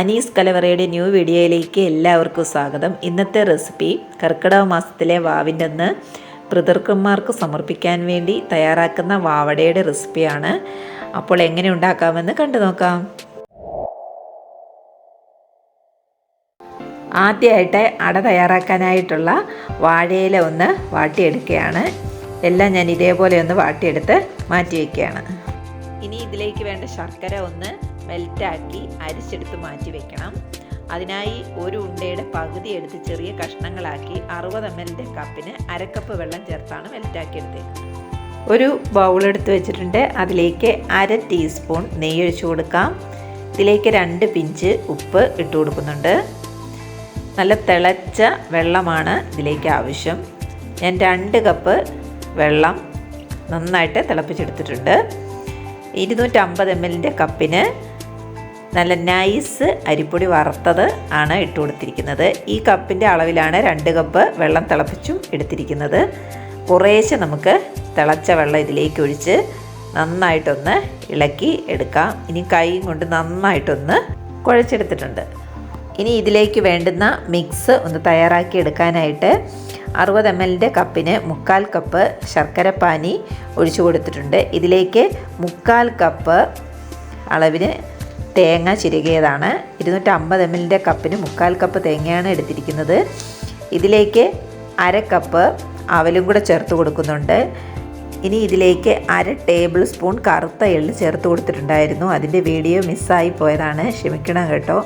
Anees കലവറയുടെ new വീഡിയോയിലേക്ക് എല്ലാവർക്കും സ്വാഗതം. ഇന്നത്തെ റെസിപ്പി കർക്കിടക മാസത്തിലെ വാവിന്റെ അന്ന് പിതൃക്കന്മാർക്ക് സമർപ്പിക്കാൻ വേണ്ടി തയ്യാറാക്കുന്ന വാവടയുടെ റെസിപ്പിയാണ്. അപ്പോൾ എങ്ങനെ ഉണ്ടാക്കാമെന്ന് കണ്ടു നോക്കാം. ആദ്യമായിട്ട് അട തയ്യാറാക്കാനായിട്ടുള്ള വാഴയില ഒന്ന് വാട്ടിയെടുക്കുകയാണ്. എല്ലാം ഞാൻ ഇതേപോലെ ഒന്ന് വാട്ടിയെടുത്ത് മാറ്റി വയ്ക്കുകയാണ്. ഇനി ഇതിലേക്ക് വേണ്ട ശർക്കര ഒന്ന് മെൽറ്റാക്കി അരിച്ചെടുത്ത് മാറ്റി വെക്കണം. അതിനായി ഒരു ഉണ്ടയുടെ പകുതി എടുത്ത് ചെറിയ കഷ്ണങ്ങളാക്കി അറുപത് എം എല്ലിന്റെ കപ്പിന് അരക്കപ്പ് വെള്ളം ചേർത്താണ് മെൽറ്റാക്കി എടുത്തേക്കുന്നത് ഒരു ബൗൾ എടുത്ത് വെച്ചിട്ടുണ്ട്. അതിലേക്ക് അര ടീസ്പൂൺ നെയ്യ് ഒഴിച്ചു കൊടുക്കാം. ഇതിലേക്ക് രണ്ട് പിഞ്ച് ഉപ്പ് ഇട്ട് കൊടുക്കുന്നുണ്ട്. നല്ല തിളച്ച വെള്ളമാണ് ഇതിലേക്ക് ആവശ്യം. ഞാൻ രണ്ട് കപ്പ് വെള്ളം നന്നായിട്ട് തിളപ്പിച്ചെടുത്തിട്ടുണ്ട്. ഇരുന്നൂറ്റമ്പത് എം എല്ലിന്റെ കപ്പിന് നല്ല നൈസ് അരിപ്പൊടി വറുത്തത് ആണ് ഇട്ട് കൊടുത്തിരിക്കുന്നത്. ഈ കപ്പിന്റെ അളവിലാണ് രണ്ട് കപ്പ് വെള്ളം തിളപ്പിച്ചും എടുത്തിരിക്കുന്നത്. കുറേശ്ശെ നമുക്ക് തിളച്ച വെള്ളം ഇതിലേക്ക് ഒഴിച്ച് നന്നായിട്ടൊന്ന് ഇളക്കി എടുക്കാം. ഇനി കൈ കൊണ്ട് നന്നായിട്ടൊന്ന് കുഴച്ചെടുത്തിട്ടുണ്ട്. ഇനി ഇതിലേക്ക് വേണ്ടുന്ന മിക്സ് ഒന്ന് തയ്യാറാക്കി എടുക്കാനായിട്ട് അറുപത് എം എല്ലിന്റെ കപ്പിന് മുക്കാൽ കപ്പ് ശർക്കരപ്പാനി ഒഴിച്ചു കൊടുത്തിട്ടുണ്ട്. ഇതിലേക്ക് മുക്കാൽ കപ്പ് അളവിന് തേങ്ങ ചിരുകിയതാണ്. ഇരുന്നൂറ്റമ്പത് എം എല്ലിന്റെ കപ്പിന് മുക്കാൽ കപ്പ് തേങ്ങയാണ് എടുത്തിരിക്കുന്നത്. ഇതിലേക്ക് അര കപ്പ് അവലും കൂടെ ചേർത്ത് കൊടുക്കുന്നുണ്ട്. ഇനി ഇതിലേക്ക് അര ടേബിൾ സ്പൂൺ കറുത്ത എള്ള് ചേർത്ത് കൊടുത്തിട്ടുണ്ടായിരുന്നു. അതിന്റെ വീഡിയോ മിസ്സായി പോയതാണ്. ക്ഷമിക്കണം കേട്ടോ.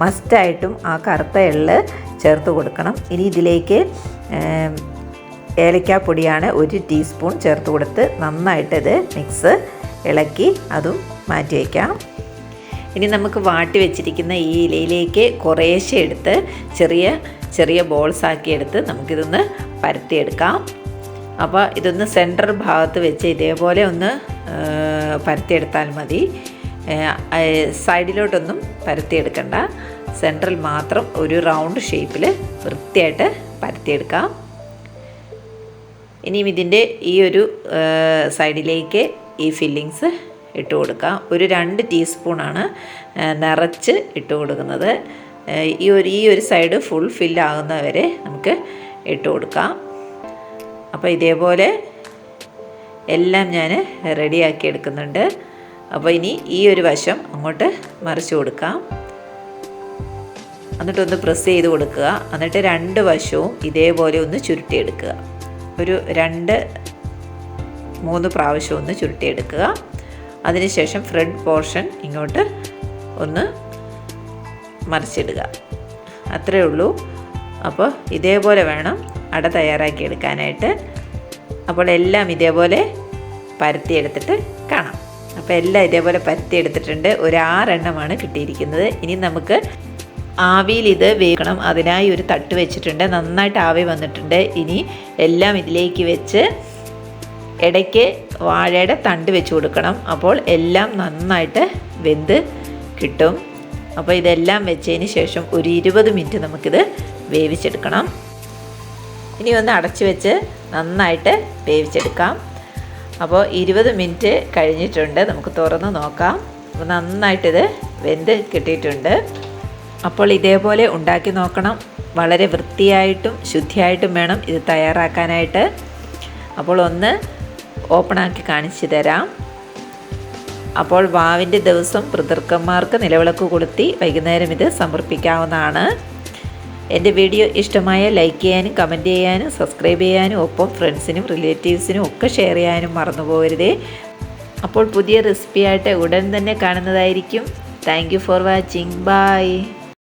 മസ്റ്റായിട്ടും ആ കറുത്ത എള്ള് ചേർത്ത് കൊടുക്കണം. ഇനി ഇതിലേക്ക് ഏലക്കാപ്പൊടിയാണ് ഒരു ടീസ്പൂൺ ചേർത്ത് കൊടുത്ത് നന്നായിട്ടിത് മിക്സ് ഇളക്കി അതും മാറ്റി വയ്ക്കാം. ഇനി നമുക്ക് വാട്ടി വെച്ചിരിക്കുന്ന ഈ ഇലയിലേക്ക് കുറേശ്ശെ എടുത്ത് ചെറിയ ചെറിയ ബോൾസ് ആക്കി എടുത്ത് നമുക്കിതൊന്ന് പരത്തിയെടുക്കാം. അപ്പോൾ ഇതൊന്ന് സെന്റർ ഭാഗത്ത് വെച്ച് ഇതേപോലെ ഒന്ന് പരത്തിയെടുത്താൽ മതി. സൈഡിലോട്ടൊന്നും പരത്തിയെടുക്കണ്ട. സെൻട്രൽ മാത്രം ഒരു റൗണ്ട് ഷേപ്പിൽ വൃത്തിയായിട്ട് പരത്തിയെടുക്കാം. ഇനിയും ഇതിന്റെ ഈ ഒരു സൈഡിലേക്ക് ഈ ഫില്ലിങ്സ് ഇട്ട് കൊടുക്കുക ഒരു രണ്ട് ടീസ്പൂണാണ് നിറച്ച് ഇട്ട് കൊടുക്കുന്നത്. ഈ ഒരു ഈ ഒരു സൈഡ് ഫുൾ ഫില്ലാകുന്നവരെ നമുക്ക് ഇട്ട് കൊടുക്കാം. അപ്പോൾ ഇതേപോലെ എല്ലാം ഞാൻ റെഡിയാക്കി എടുക്കുന്നുണ്ട്. അപ്പോൾ ഇനി ഈ ഒരു വശം അങ്ങോട്ട് മറിച്ച് കൊടുക്കാം. എന്നിട്ടൊന്ന് പ്രസ് ചെയ്ത് കൊടുക്കുക. എന്നിട്ട് രണ്ട് വശവും ഇതേപോലെ ഒന്ന് ചുരുട്ടിയെടുക്കുക. ഒരു രണ്ട് മൂന്ന് പ്രാവശ്യം ഒന്ന് ചുരുട്ടിയെടുക്കുക. അതിനുശേഷം ഫ്രണ്ട് പോർഷൻ ഇങ്ങോട്ട് ഒന്ന് മറിച്ചിടുക. അത്രയേ ഉള്ളൂ. അപ്പോൾ ഇതേപോലെ വേണം അട തയ്യാറാക്കി എടുക്കാനായിട്ട്. അപ്പോൾ എല്ലാം ഇതേപോലെ പരത്തിയെടുത്തിട്ട് കാണാം. അപ്പോൾ എല്ലാം ഇതേപോലെ പരത്തിയെടുത്തിട്ടുണ്ട് ഒരു ആറെണ്ണമാണ് കിട്ടിയിരിക്കുന്നത്. ഇനി നമുക്ക് ആവിയിൽ ഇത് വേവിക്കണം. അതിനായി ഒരു തട്ട് വെച്ചിട്ടുണ്ട്. നന്നായിട്ട് ആവി വന്നിട്ടുണ്ട്. ഇനി എല്ലാം ഇതിലേക്ക് വെച്ച് ഇടയ്ക്ക് വാഴയുടെ തണ്ട് വെച്ച് കൊടുക്കണം. അപ്പോൾ എല്ലാം നന്നായിട്ട് വെന്ത് കിട്ടും. അപ്പോൾ ഇതെല്ലാം വെച്ചതിന് ശേഷം ഒരു ഇരുപത് മിനിറ്റ് നമുക്കിത് വേവിച്ചെടുക്കണം. ഇനി ഒന്ന് അടച്ചു വെച്ച് നന്നായിട്ട് വേവിച്ചെടുക്കാം. അപ്പോൾ ഇരുപത് മിനിറ്റ് കഴിഞ്ഞിട്ടുണ്ട്. നമുക്ക് തുറന്ന് നോക്കാം. അപ്പോൾ നന്നായിട്ടിത് വെന്ത് കിട്ടിയിട്ടുണ്ട്. അപ്പോൾ ഇതേപോലെ ഉണ്ടാക്കി നോക്കണം. വളരെ വൃത്തിയായിട്ടും ശുദ്ധിയായിട്ടും വേണം ഇത് തയ്യാറാക്കാനായിട്ട്. അപ്പോൾ ഒന്ന് ഓപ്പണാക്കി കാണിച്ചു തരാം. അപ്പോൾ വാവിന്റെ ദിവസം പിതൃക്കന്മാർക്ക് നിലവിളക്ക് കൊളുത്തി വൈകുന്നേരം ഇത് സമർപ്പിക്കാവുന്നതാണ്. എന്റെ വീഡിയോ ഇഷ്ടമായ ലൈക്ക് ചെയ്യാനും കമന്റ് ചെയ്യാനും സബ്സ്ക്രൈബ് ചെയ്യാനും ഒപ്പം ഫ്രണ്ട്സിനും റിലേറ്റീവ്സിനും ഒക്കെ ഷെയർ ചെയ്യാനും മറന്നു പോകരുതേ അപ്പോൾ പുതിയ റെസിപ്പിയായിട്ട് ഉടൻ തന്നെ കാണുന്നതായിരിക്കും. Thank for watching. ബൈ.